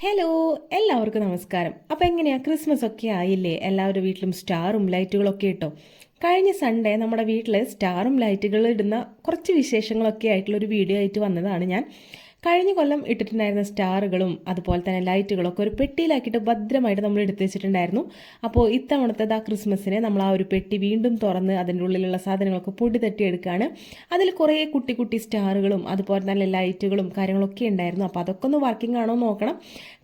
Hello എല്ലാവർക്കും നമസ്കാരം. അപ്പോൾ എങ്ങനെയാ? ക്രിസ്മസ് ഒക്കെ ആയില്ലേ? എല്ലാവരുടെ വീട്ടിലും സ്റ്റാറും ലൈറ്റുകളൊക്കെ ഇട്ടോ? കഴിഞ്ഞ സൺഡേ നമ്മുടെ വീട്ടിൽ സ്റ്റാറും ലൈറ്റുകൾ ഇടുന്ന കുറച്ച് വിശേഷങ്ങളൊക്കെ ആയിട്ടുള്ള ഒരു വീഡിയോ ആയിട്ട് വന്നതാണ് ഞാൻ. കഴിഞ്ഞ കൊല്ലം ഇട്ടിട്ടുണ്ടായിരുന്ന സ്റ്റാറുകളും അതുപോലെ തന്നെ ലൈറ്റുകളൊക്കെ ഒരു പെട്ടിയിലാക്കിയിട്ട് ഭദ്രമായിട്ട് നമ്മൾ എടുത്തു വെച്ചിട്ടുണ്ടായിരുന്നു. അപ്പോൾ ഇത്തവണത്തെ ആ ക്രിസ്മസിനെ നമ്മൾ ആ ഒരു പെട്ടി വീണ്ടും തുറന്ന് അതിന്റെ ഉള്ളിലുള്ള സാധനങ്ങളൊക്കെ പൊടി തട്ടിയെടുക്കുകയാണ് അതിൽ കുറേ കുട്ടി കുട്ടി സ്റ്റാറുകളും അതുപോലെ തന്നെ ലൈറ്റുകളും കാര്യങ്ങളൊക്കെ ഉണ്ടായിരുന്നു. അപ്പോൾ അതൊക്കെ ഒന്ന് വർക്കിംഗ് ആണോ നോക്കണം.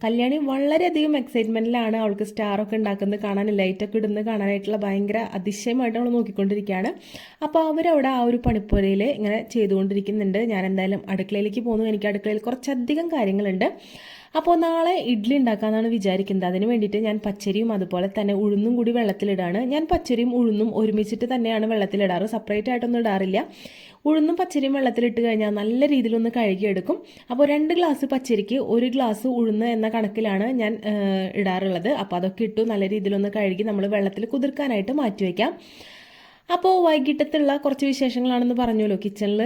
കല്യാണി വളരെയധികം എക്സൈറ്റ്മെന്റിലാണ് അവൾക്ക് സ്റ്റാറൊക്കെ ഉണ്ടാക്കുന്നത്. കാണാൻ ലൈറ്റൊക്കെ ഇടുന്നത് കാണാനായിട്ടുള്ള ഭയങ്കര അതിശയമായിട്ട് അവൾ നോക്കിക്കൊണ്ടിരിക്കുകയാണ്. അപ്പോൾ അവരവിടെ ആ ഒരു പണിപ്പുരയിൽ ഇങ്ങനെ ചെയ്തുകൊണ്ടിരിക്കുന്നുണ്ട്. ഞാൻ എന്തായാലും അടുക്കളയിലേക്ക് പോകുന്നു. എനിക്ക് അടുക്കള അടുക്കളയിൽ കുറച്ചധികം കാര്യങ്ങളുണ്ട്. അപ്പോൾ നാളെ ഇഡ്ഡലി ഉണ്ടാക്കാമെന്നാണ് വിചാരിക്കുന്നത്. അതിന് വേണ്ടിയിട്ട് ഞാൻ പച്ചരിയും അതുപോലെ തന്നെ ഉഴുന്നും കൂടി വെള്ളത്തിലിടാണ്. ഞാൻ പച്ചരിയും ഉഴുന്നും ഒരുമിച്ചിട്ട് തന്നെയാണ് വെള്ളത്തിലിടാറ്. സെപ്പറേറ്റ് ആയിട്ടൊന്നും ഇടാറില്ല. ഉഴുന്നും പച്ചരിയും വെള്ളത്തിലിട്ട് കഴിഞ്ഞാൽ നല്ല രീതിയിലൊന്ന് കഴുകിയെടുക്കും. അപ്പോൾ രണ്ട് ഗ്ലാസ് പച്ചരിക്ക് ഒരു ഗ്ലാസ് ഉഴുന്ന് എന്ന കണക്കിലാണ് ഞാൻ ഇടാറുള്ളത്. അപ്പോൾ അതൊക്കെ ഇട്ടു നല്ല രീതിയിലൊന്ന് കഴുകി നമ്മൾ വെള്ളത്തിൽ കുതിർക്കാനായിട്ട് മാറ്റി വയ്ക്കാം. അപ്പോൾ വൈകിട്ടത്തുള്ള കുറച്ച് വിശേഷങ്ങളാണെന്ന് പറഞ്ഞല്ലോ കിച്ചണിൽ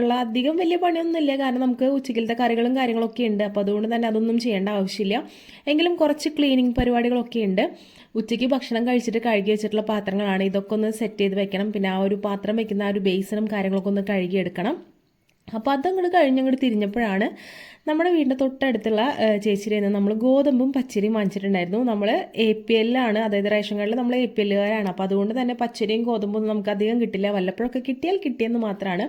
ഉള്ള അധികം വലിയ പണിയൊന്നുമില്ല. കാരണം നമുക്ക് ഉച്ചക്കലത്തെ കറികളും കാര്യങ്ങളൊക്കെ ഉണ്ട്. അപ്പോൾ അതുകൊണ്ട് തന്നെ അതൊന്നും ചെയ്യേണ്ട ആവശ്യമില്ല. എങ്കിലും കുറച്ച് ക്ലീനിങ് പരിപാടികളൊക്കെ ഉണ്ട്. ഉച്ചയ്ക്ക് ഭക്ഷണം കഴിച്ചിട്ട് കഴുകി വെച്ചിട്ടുള്ള പാത്രങ്ങളാണ്. ഇതൊക്കെ ഒന്ന് സെറ്റ് ചെയ്ത് വെക്കണം. പിന്നെ ആ ഒരു പാത്രം വെക്കുന്ന ആ ഒരു ബേസിനും കാര്യങ്ങളൊക്കെ ഒന്ന് കഴുകിയെടുക്കണം. അപ്പോൾ അതങ്ങോട്ട് കഴിഞ്ഞങ്ങോട്ട് തിരിഞ്ഞപ്പോഴാണ് നമ്മുടെ വീടിന്റെ തൊട്ടടുത്തുള്ള ചേച്ചിയിൽ നിന്ന് നമ്മൾ ഗോതമ്പും പച്ചരിയും വാങ്ങിച്ചിട്ടുണ്ടായിരുന്നു. നമ്മൾ എ പി എല്ലാണ് അതായത് റേഷൻ കാർഡിൽ നമ്മൾ എ പി എല്ലുകാരാണ് അപ്പോൾ അതുകൊണ്ട് തന്നെ പച്ചരിയും ഗോതമ്പും നമുക്ക് അധികം കിട്ടില്ല. വല്ലപ്പോഴൊക്കെ കിട്ടിയാൽ കിട്ടിയെന്ന് മാത്രമാണ്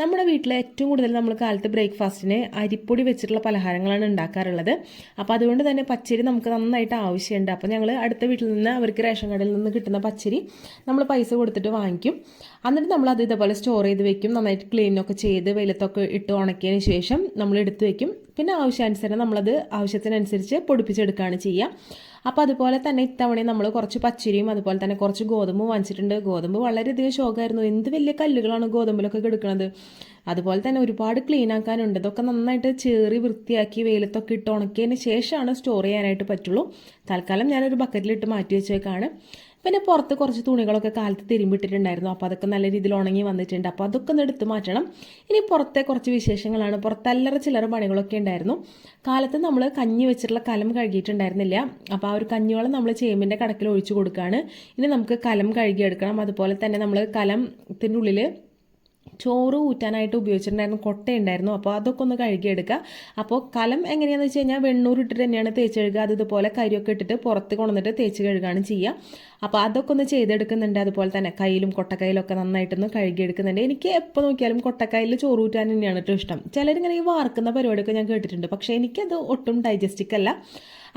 നമ്മുടെ വീട്ടിൽ ഏറ്റവും കൂടുതൽ നമ്മൾ കാലത്ത് ബ്രേക്ക്ഫാസ്റ്റിന് അരിപ്പൊടി വെച്ചിട്ടുള്ള പലഹാരങ്ങളാണ് ഉണ്ടാക്കാറുള്ളത്. അപ്പോൾ അതുകൊണ്ട് തന്നെ പച്ചരി നമുക്ക് നന്നായിട്ട് ആവശ്യമുണ്ട്. അപ്പോൾ ഞങ്ങൾ അടുത്ത വീട്ടിൽ നിന്ന് അവർക്ക് റേഷൻ കടയിൽ നിന്ന് കിട്ടുന്ന പച്ചരി നമ്മൾ പൈസ കൊടുത്തിട്ട് വാങ്ങിക്കും. എന്നിട്ട് നമ്മൾ അത് ഇതേപോലെ സ്റ്റോർ ചെയ്ത് വെക്കും. നന്നായിട്ട് ക്ലീനൊക്കെ ചെയ്ത് വെയിലത്തൊക്കെ ഇട്ട് ഉണക്കിയതിന് ശേഷം നമ്മൾ എടുത്തു വയ്ക്കും പിന്നെ ആവശ്യാനുസരണം നമ്മളത് ആവശ്യത്തിനനുസരിച്ച് പൊടിപ്പിച്ചെടുക്കുകയാണ് ചെയ്യുക. അപ്പോൾ അതുപോലെ തന്നെ ഇത്തവണയും നമ്മൾ കുറച്ച് പച്ചരിയും അതുപോലെ തന്നെ കുറച്ച് ഗോതമ്പും വാങ്ങിച്ചിട്ടുണ്ട്. ഗോതമ്പ് വളരെയധികം ശോകമായിരുന്നു. എന്ത് വലിയ കല്ലുകളാണ് ഗോതമ്പിലൊക്കെ കിടക്കുന്നത് അതുപോലെ തന്നെ ഒരുപാട് ക്ലീൻ ആക്കാനുണ്ട്. ഇതൊക്കെ നന്നായിട്ട് ചേറി വൃത്തിയാക്കി വെയിലത്തൊക്കെ ഇട്ട് ഉണക്കിയതിന് ശേഷമാണ് സ്റ്റോർ ചെയ്യാനായിട്ട് പറ്റുള്ളൂ. തൽക്കാലം ഞാനൊരു ബക്കറ്റിലിട്ട് മാറ്റി വെച്ചേക്കാണ്. പിന്നെ പുറത്ത് കുറച്ച് തുണികളൊക്കെ കാലത്ത് തിരുമ്പിട്ടിട്ടുണ്ടായിരുന്നു. അപ്പോൾ അതൊക്കെ നല്ല രീതിയിൽ ഉണങ്ങി വന്നിട്ടുണ്ട്. അപ്പോൾ അതൊക്കെ ഒന്ന് എടുത്ത് മാറ്റണം. ഇനി പുറത്തെ കുറച്ച് വിശേഷങ്ങളാണ്. പുറത്ത് അല്ലറ ചില്ലറ പണികളൊക്കെ ഉണ്ടായിരുന്നു. കാലത്ത് നമ്മൾ കഞ്ഞി വെച്ചിട്ടുള്ള കലം കഴുകിയിട്ടുണ്ടായിരുന്നില്ല. അപ്പോൾ ആ ഒരു കഞ്ഞിവെള്ളം നമ്മൾ ചേമ്പിന്റെ കടക്കിൽ ഒഴിച്ചു കൊടുക്കുകയാണ് ഇനി നമുക്ക് കലം കഴുകിയെടുക്കണം. അതുപോലെ തന്നെ നമ്മൾ കലത്തിന്റെ ഉള്ളിൽ ചോറ് ഊറ്റാനായിട്ട് ഉപയോഗിച്ചിട്ടുണ്ടായിരുന്നു കൊട്ടയുണ്ടായിരുന്നു. അപ്പോൾ അതൊക്കെ ഒന്ന് കഴുകിയെടുക്കുക. അപ്പോൾ കലം എങ്ങനെയാണെന്ന് വെച്ച് കഴിഞ്ഞാൽ വെണ്ണൂർ ഇട്ടിട്ട് തന്നെയാണ് തേച്ച് കഴുകുക. അത് ഇതുപോലെ കരിയൊക്കെ ഇട്ടിട്ട് പുറത്ത് കൊണ്ടുവന്നിട്ട് തേച്ച് കഴുകുകയാണ് ചെയ്യുക. അപ്പോൾ അതൊക്കെ ഒന്ന് ചെയ്തെടുക്കുന്നുണ്ട്. അതുപോലെ തന്നെ കയ്യിലും കൊട്ടക്കൈയിലൊക്കെ നന്നായിട്ടൊന്ന് കഴുകിയെടുക്കുന്നുണ്ട്. എനിക്ക് എപ്പോൾ നോക്കിയാലും കൊട്ടക്കൈയിൽ ചോറൂറ്റാൻ തന്നെയാണ് ഏറ്റവും ഇഷ്ടം. ചിലരിങ്ങനെ ഈ വാർക്കുന്ന പരിപാടിയൊക്കെ ഞാൻ കേട്ടിട്ടുണ്ട്. പക്ഷേ എനിക്കത് ഒട്ടും ഡൈജസ്റ്റിക് അല്ല.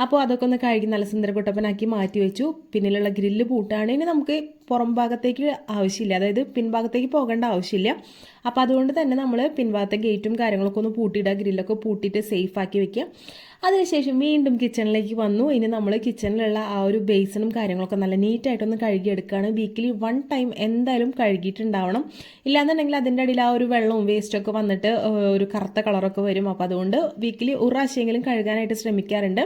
അപ്പോൾ അതൊക്കെ ഒന്ന് കഴുകി നല്ല സുന്ദര സുന്ദരകുട്ടപ്പനാക്കി മാറ്റി വെച്ചു. പിന്നിലുള്ള ഗ്രില്ല് പൂട്ടുകയാണെങ്കിൽ നമുക്ക് പുറം ഭാഗത്തേക്ക് ആവശ്യമില്ല. അതായത് പിൻഭാഗത്തേക്ക് പോകേണ്ട ആവശ്യമില്ല. അപ്പോൾ അതുകൊണ്ട് തന്നെ നമ്മൾ പിൻഭാഗത്തെ ഗേറ്റും കാര്യങ്ങളൊക്കെ ഒന്ന് പൂട്ടിയിടുക. ഗ്രില്ലൊക്കെ പൂട്ടിയിട്ട് സേഫ് ആക്കി വെക്കുക. അതിനുശേഷം വീണ്ടും കിച്ചണിലേക്ക് വന്നു. ഇനി നമ്മൾ കിച്ചണിലുള്ള ആ ഒരു ബേസിനും കാര്യങ്ങളൊക്കെ നല്ല നീറ്റായിട്ടൊന്ന് കഴുകിയെടുക്കുകയാണ്. വീക്കിലി വൺ ടൈം എന്തായാലും കഴുകിയിട്ടുണ്ടാവണം. ഇല്ലാന്നുണ്ടെങ്കിൽ അതിന്റെ അടിയിൽ ആ ഒരു വെള്ളവും വേസ്റ്റൊക്കെ വന്നിട്ട് ഒരു കറുത്ത കളറൊക്കെ വരും. അപ്പോൾ അതുകൊണ്ട് വീക്കിലി ഒരു പ്രാവശ്യമെങ്കിലും കഴുകാനായിട്ട് ശ്രമിക്കാറുണ്ട്.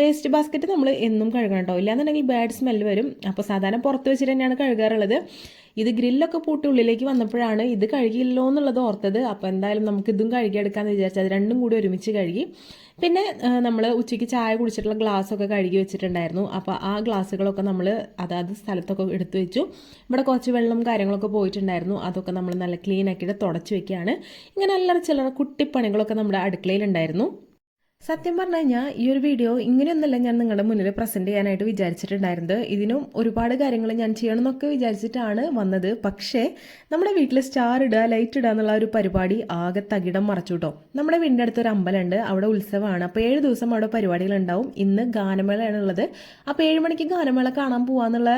വേസ്റ്റ് ബാസ്ക്കറ്റ് നമ്മൾ എന്നും കഴുകണം കേട്ടോ ഇല്ലാന്നുണ്ടെങ്കിൽ ബാഡ് സ്മെൽ വരും. അപ്പോൾ സാധാരണ പുറത്ത് വെച്ചിട്ട് തന്നെയാണ് കഴുകാറുള്ളത്. ഇത് ഗ്രില്ലൊക്കെ പൂട്ടി ഉള്ളിലേക്ക് വന്നപ്പോഴാണ് ഇത് കഴുകിയില്ലോ എന്നുള്ളത് ഓർത്തത്. അപ്പോൾ എന്തായാലും നമുക്ക് ഇതും കഴുകിയെടുക്കാമെന്ന് വിചാരിച്ചു. അത് രണ്ടും കൂടി ഒരുമിച്ച് കഴുകി. പിന്നെ നമ്മൾ ഉച്ചയ്ക്ക് ചായ കുടിച്ചിട്ടുള്ള ഗ്ലാസ്സൊക്കെ കഴുകി വെച്ചിട്ടുണ്ടായിരുന്നു. അപ്പോൾ ആ ഗ്ലാസ്സുകളൊക്കെ നമ്മൾ അതാത് സ്ഥലത്തൊക്കെ എടുത്തു വെച്ചു. ഇവിടെ കുറച്ച് വെള്ളം കാര്യങ്ങളൊക്കെ പോയിട്ടുണ്ടായിരുന്നു. അതൊക്കെ നമ്മൾ നല്ല ക്ലീൻ ആക്കിയിട്ട് തുടച്ച് വെക്കുകയാണ്. ഇങ്ങനെ അല്ലറ ചില്ലറ കുട്ടിപ്പണികളൊക്കെ നമ്മുടെ അടുക്കളയിലുണ്ടായിരുന്നു. സത്യം പറഞ്ഞു കഴിഞ്ഞാൽ ഈ ഒരു വീഡിയോ ഇങ്ങനെയൊന്നല്ല ഞാൻ നിങ്ങളുടെ മുന്നിൽ പ്രസന്റ് ചെയ്യാനായിട്ട് വിചാരിച്ചിട്ടുണ്ടായിരുന്നത്. ഇതിനും ഒരുപാട് കാര്യങ്ങൾ ഞാൻ ചെയ്യണമെന്നൊക്കെ വിചാരിച്ചിട്ടാണ് വന്നത്. പക്ഷേ നമ്മുടെ വീട്ടിൽ സ്റ്റാർ ഇടുക ലൈറ്റ് ഇടുക എന്നുള്ള ഒരു പരിപാടി ആകെ തകിടം മറച്ചു കേട്ടോ നമ്മുടെ വീടിന്റെ അടുത്ത് ഒരു അമ്പലമുണ്ട് അവിടെ ഉത്സവമാണ്. അപ്പോൾ ഏഴ് ദിവസം അവിടെ പരിപാടികൾ ഉണ്ടാവും ഇന്ന് ഗാനമേളയാണ് ഉള്ളത് അപ്പോൾ ഏഴ് മണിക്ക് ഗാനമേള കാണാൻ പോകാന്നുള്ള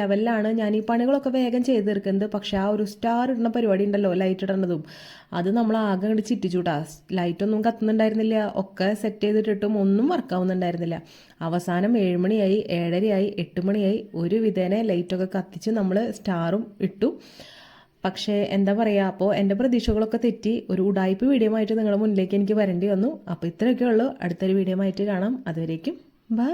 ലെവലിലാണ് ഞാൻ ഈ പണികളൊക്കെ വേഗം ചെയ്ത് തീർക്കുന്നത്. പക്ഷേ ആ ഒരു സ്റ്റാർ ഇടുന്ന പരിപാടി ഉണ്ടല്ലോ ലൈറ്റ് ഇടുന്നതും അത് നമ്മൾ ആകെ കണ്ട് ചിറ്റിച്ചൂട്ടാ. ലൈറ്റൊന്നും കത്തുന്നുണ്ടായിരുന്നില്ല. ഒക്കെ സെറ്റ് ചെയ്തിട്ടിട്ടും ഒന്നും വർക്കാവുന്നുണ്ടായിരുന്നില്ല അവസാനം ഏഴുമണിയായി ഏഴരയായി എട്ട് മണിയായി. ഒരു വിധേനെ ലൈറ്റൊക്കെ കത്തിച്ച് നമ്മൾ സ്റ്റാറും ഇട്ടു. പക്ഷേ എന്താ പറയുക അപ്പോൾ എന്റെ പ്രതീക്ഷകളൊക്കെ തെറ്റി. ഒരു ഉടായ്പ വീഡിയോ ആയിട്ട് നിങ്ങളുടെ മുന്നിലേക്ക് എനിക്ക് വരേണ്ടി വന്നു. അപ്പോൾ ഇത്രയൊക്കെ ഉള്ളൂ. അടുത്തൊരു വീഡിയോ ആയിട്ട് കാണാം. അതുവരേക്കും ബൈ